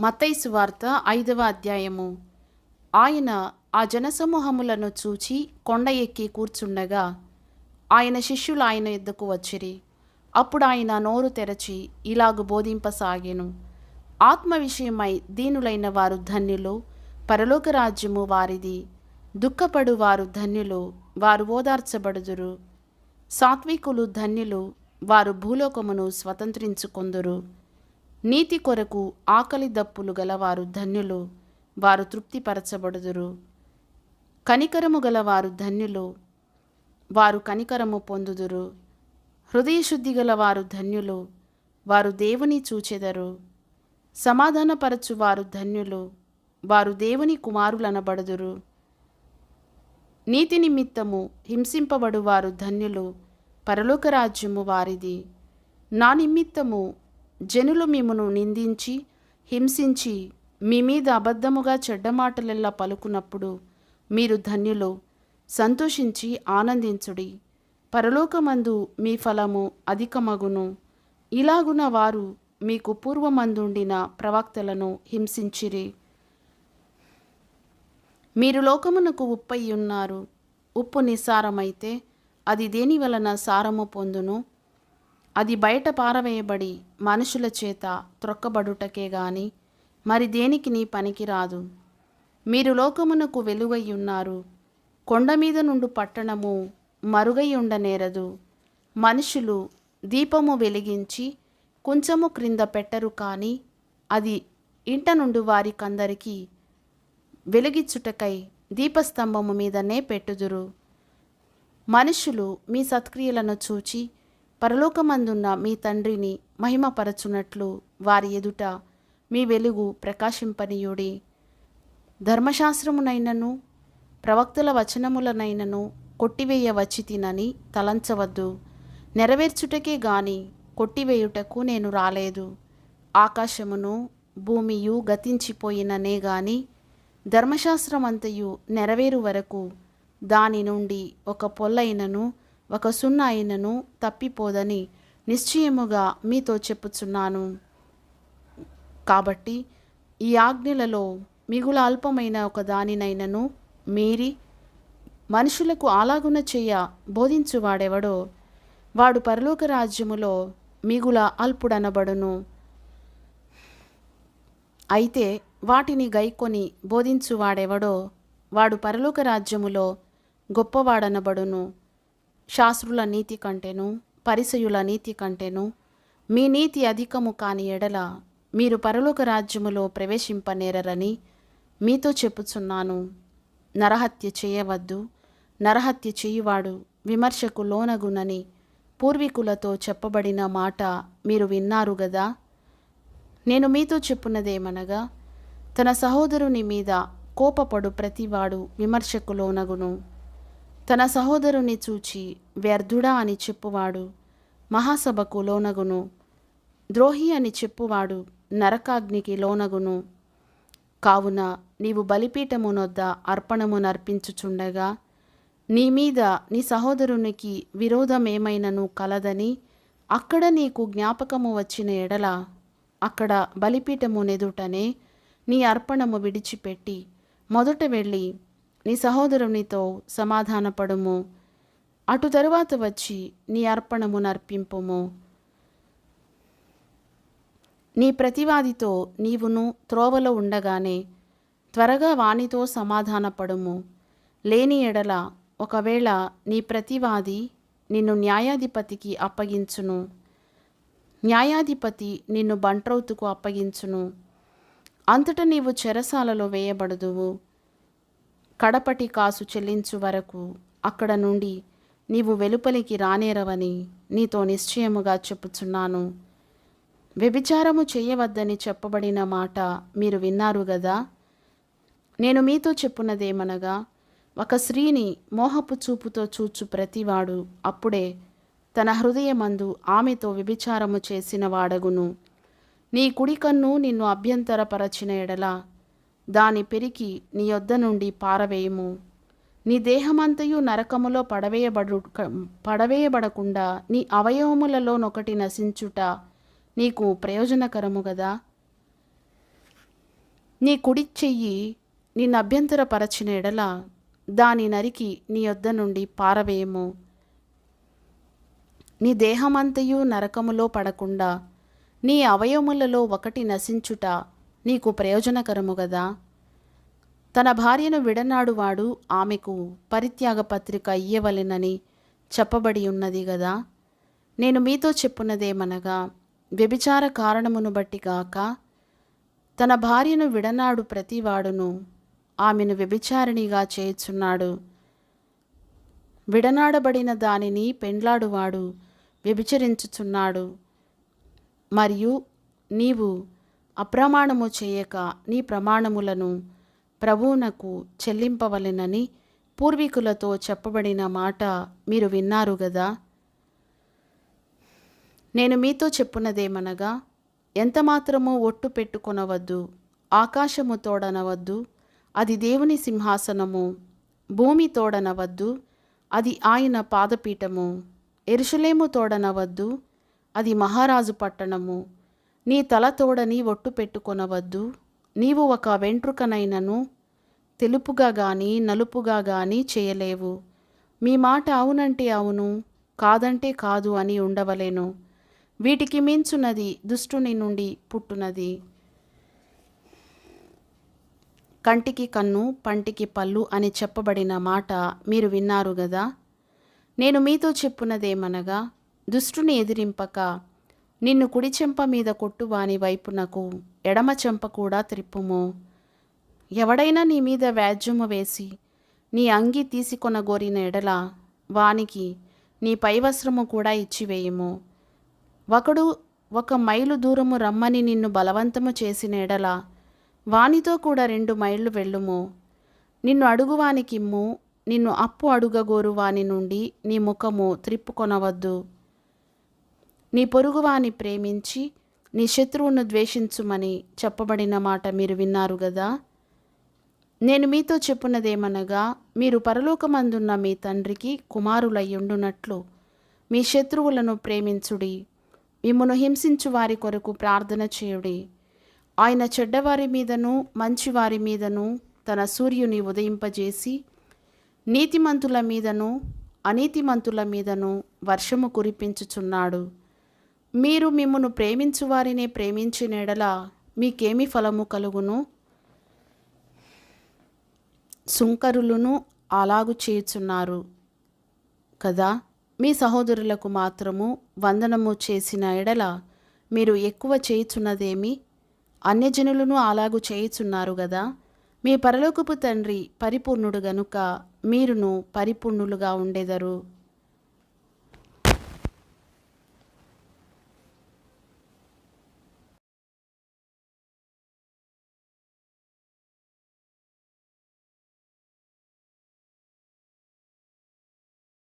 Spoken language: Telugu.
మత్తైసు వార్త ఐదవ అధ్యాయము. ఆయన ఆ జనసమూహములను చూచి కొండ ఎక్కి కూర్చుండగా ఆయన శిష్యులు ఆయన యుద్ధకు వచ్చిరి. అప్పుడు ఆయన నోరు తెరచి ఇలాగు బోధింపసాగెను. ఆత్మ విషయమై దీనులైన వారు ధన్యులు పరలోక రాజ్యము వారిది. దుఃఖపడు వారు ధన్యులు వారు ఓదార్చబడుదురు. సాత్వికులు ధన్యులు వారు భూలోకమును స్వతంత్రించుకొందురు. నీతి కొరకు ఆకలి దప్పులు గలవారు ధన్యులు వారు తృప్తిపరచబడుదురు. కనికరము గలవారు ధన్యులు వారు కనికరము పొందుదురు. హృదయశుద్ధి గలవారు ధన్యులు వారు దేవుని చూచెదరు. సమాధానపరచు వారు ధన్యులు వారు దేవుని కుమారులనబడుదురు. నీతి నిమిత్తము హింసింపబడువారు ధన్యులు పరలోక రాజ్యము వారిది. నా నిమిత్తము జనులు మిమ్మను నిందించి హింసించి మీ మీద అబద్ధముగా చెడ్డ మాటలెల్లా పలుకున్నప్పుడు మీరు ధన్యులు సంతోషించి ఆనందించుడి. పరలోకమందు మీ ఫలము అధికమగును. ఇలాగున వారు మీకు పూర్వమందుండిన ప్రవక్తలను హింసించిరి. మీరు లోకమునకు ఉప్పై ఉన్నారు. ఉప్పు నిస్సారమైతే అది దేని వలన సారము పొందును? అది బయట పారవేయబడి మనుషుల చేత త్రొక్కబడుటకే గాని మరి దేనికి నీ పనికిరాదు మీరు లోకమునకు వెలుగై ఉన్నారు. కొండ మీద నుండి పట్టణము మరుగై ఉండనేరదు. మనుషులు దీపము వెలిగించి కొంచెము క్రింద పెట్టరు కానీ అది ఇంట నుండి వారికందరికీ వెలిగించుటకై దీపస్తంభము మీదనే పెట్టుదురు. మనుషులు మీ సత్క్రియలను చూచి పరలోకమందున్న మీ తండ్రిని మహిమపరచునట్లు వారి ఎదుట మీ వెలుగు ప్రకాశింపనీయుడి. ధర్మశాస్త్రమునైనను ప్రవక్తల వచనములనైనను కొట్టివేయ వచ్చి తినని తలంచవద్దు. నెరవేర్చుటకే గాని కొట్టివేయుటకు నేను రాలేదు. ఆకాశమును భూమియు గతించిపోయిననే గాని ధర్మశాస్త్రమంతయు నెరవేరు వరకు దాని నుండి ఒక పొల్లైనను ఒక సున్నా అయినను తప్పిపోదని నిశ్చయముగా మీతో చెప్పుచున్నాను. కాబట్టి ఈ ఆజ్ఞలలో మిగుల అల్పమైన ఒక దానినైనను మీరి మనుషులకు అలాగున చేయ బోధించువాడెవడో వాడు పరలోక రాజ్యములో మిగుల అల్పుడనబడును. అయితే వాటిని గైకొని బోధించువాడెవడో వాడు పరలోక రాజ్యములో గొప్పవాడనబడును. శాస్త్రుల నీతి కంటేను పరిసయుల నీతి కంటేను మీ నీతి అధికము కాని ఎడల మీరు పరలోక రాజ్యములో ప్రవేశింపనేరరని మీతో చెప్పుచున్నాను. నరహత్య చేయవద్దు నరహత్య చేయువాడు విమర్శకు లోనగునని పూర్వీకులతో చెప్పబడిన మాట మీరు విన్నారు గదా? నేను మీతో చెప్పున్నదేమనగా తన సహోదరుని మీద కోపపడు ప్రతివాడు విమర్శకు లోనగును. తన సహోదరుని చూచి వ్యర్థుడా అని చెప్పువాడు మహాసభకు లోనగును. ద్రోహి అని చెప్పువాడు నరకాగ్నికి లోనగును. కావున నీవు బలిపీఠమునొద్ద అర్పణము నర్పించుచుండగా నీ మీద నీ సహోదరునికి విరోధమేమైనను కలదని అక్కడ నీకు జ్ఞాపకము వచ్చిన ఎడల అక్కడ బలిపీఠమునెదుటనే నీ అర్పణము విడిచిపెట్టి మొదట వెళ్ళి నీ సహోదరునితో సమాధానపడుము. అటు తరువాత వచ్చి నీ అర్పణము నర్పింపుము నీ ప్రతివాదితో నీవును త్రోవలో ఉండగానే త్వరగా వానితో సమాధానపడుము. లేని ఎడల ఒకవేళ నీ ప్రతివాది నిన్ను న్యాయాధిపతికి అప్పగించును. న్యాయాధిపతి నిన్ను బంట్రౌతుకు అప్పగించును. అంతటా నీవు చెరసాలలో వేయబడదువు. కడపటి కాసు చెల్లించు వరకు అక్కడ నుండి నీవు వెలుపలికి రానేరవని నీతో నిశ్చయముగా చెప్పుచున్నాను. వ్యభిచారము చేయవద్దని చెప్పబడిన మాట మీరు విన్నారు గదా? నేను మీతో చెప్పున్నదేమనగా ఒక స్త్రీని మోహపు చూపుతో చూచు ప్రతివాడు అప్పుడే తన హృదయమందు ఆమెతో వ్యభిచారము చేసిన వాడగును. నీ కుడి కన్ను నిన్ను అభ్యంతరపరచిన ఎడల దాని పెరికి నీ యొద్ద నుండి పారవేయము. నీ దేహమంతయు నరకములో పడవేయబడు పడవేయబడకుండా నీ అవయవములలోనొకటి నశించుట నీకు ప్రయోజనకరము గదా? నీ కుడి చెయ్యి నిన్నభ్యంతరపరచిన ఎడల దాని నరికి నీ యొద్ద నుండి పారవేయము. నీ దేహమంతయు నరకములో పడకుండా నీ అవయవములలో ఒకటి నశించుట నీకు ప్రయోజనకరము గదా? తన భార్యను విడనాడువాడు ఆమెకు పరిత్యాగ పత్రిక ఇయ్యవలెనని చెప్పబడి ఉన్నది గదా? నేను మీతో చెప్పున్నదేమనగా వ్యభిచార కారణమును బట్టి గాక తన భార్యను విడనాడు ప్రతివాడును ఆమెను వ్యభిచారిణిగా చేయుచున్నాడు. విడనాడబడిన దానిని పెండ్లాడువాడు వ్యభిచరించుచున్నాడు. మరియు నీవు అప్రమాణము చేయక నీ ప్రమాణములను ప్రభువునకు చెల్లింపవలెనని పూర్వీకులతో చెప్పబడిన మాట మీరు విన్నారు గదా? నేను మీతో చెప్పున్నదేమనగా ఎంత మాత్రమో ఒట్టు పెట్టుకొనవద్దు ఆకాశము తోడనవద్దు అది దేవుని సింహాసనము భూమి తోడనవద్దు అది ఆయన పాదపీఠము ఎరుషలేము తోడనవద్దు అది మహారాజు పట్టణము నీ తల తోడని ఒట్టు పెట్టుకొనవద్దు. నీవు ఒక వెంట్రుకనైనను తెలుపుగా గాని నలుపుగా గాని చేయలేవు. మీ మాట అవునంటే అవును కాదంటే కాదు అని ఉండవలేను. వీటికి మించున్నది దుష్టుని నుండి పుట్టునది. కంటికి కన్ను పంటికి పళ్ళు అని చెప్పబడిన మాట మీరు విన్నారు గదా? నేను మీతో చెప్పున్నదేమనగా దుష్టుని ఎదిరింపక నిన్ను కుడి చెంప మీద కొట్టువాని వైపునకు ఎడమ చెంప కూడా త్రిప్పుము. ఎవడైనా నీ మీద వ్యాజ్యము వేసి నీ అంగి తీసుకొనగోరిన ఎడల వానికి నీ పైవస్త్రము కూడా ఇచ్చివేయము ఒకడు ఒక మైలు దూరము రమ్మని నిన్ను బలవంతము చేసిన ఎడల వానితో కూడా రెండు మైళ్ళు వెళ్ళుము. నిన్ను అడుగువానికిమ్ము నిన్ను అప్పు అడుగగోరు వాని నుండి నీ ముఖము త్రిప్పుకొనవద్దు నీ పొరుగువాని ప్రేమించి నీ శత్రువును ద్వేషించుమని చెప్పబడిన మాట మీరు విన్నారు కదా నేను మీతో చెప్పున్నదేమనగా మీరు పరలోకమందున్న మీ తండ్రికి కుమారులయ్యుండునట్లు మీ శత్రువులను ప్రేమించుడి మిమ్మను హింసించు వారి కొరకు ప్రార్థన చేయుడి. ఆయన చెడ్డవారి మీదను మంచివారి మీదను తన సూర్యుని ఉదయింపజేసి నీతిమంతుల మీదను అనీతిమంతుల మీదను వర్షము కురిపించుచున్నాడు. మీరు మిమ్మను ప్రేమించు వారిని ప్రేమించిన ఎడల మీకేమి ఫలము కలుగును? సుంకరులను అలాగు చేయుచున్నారు కదా? మీ సహోదరులకు మాత్రము వందనము చేసిన ఎడల మీరు ఎక్కువ చేయుచున్నదేమి? అన్యజనులను అలాగు చేయుచున్నారు కదా? మీ పరలోకపు తండ్రి పరిపూర్ణుడు గనుక మీరును పరిపూర్ణులుగా ఉండెదరు.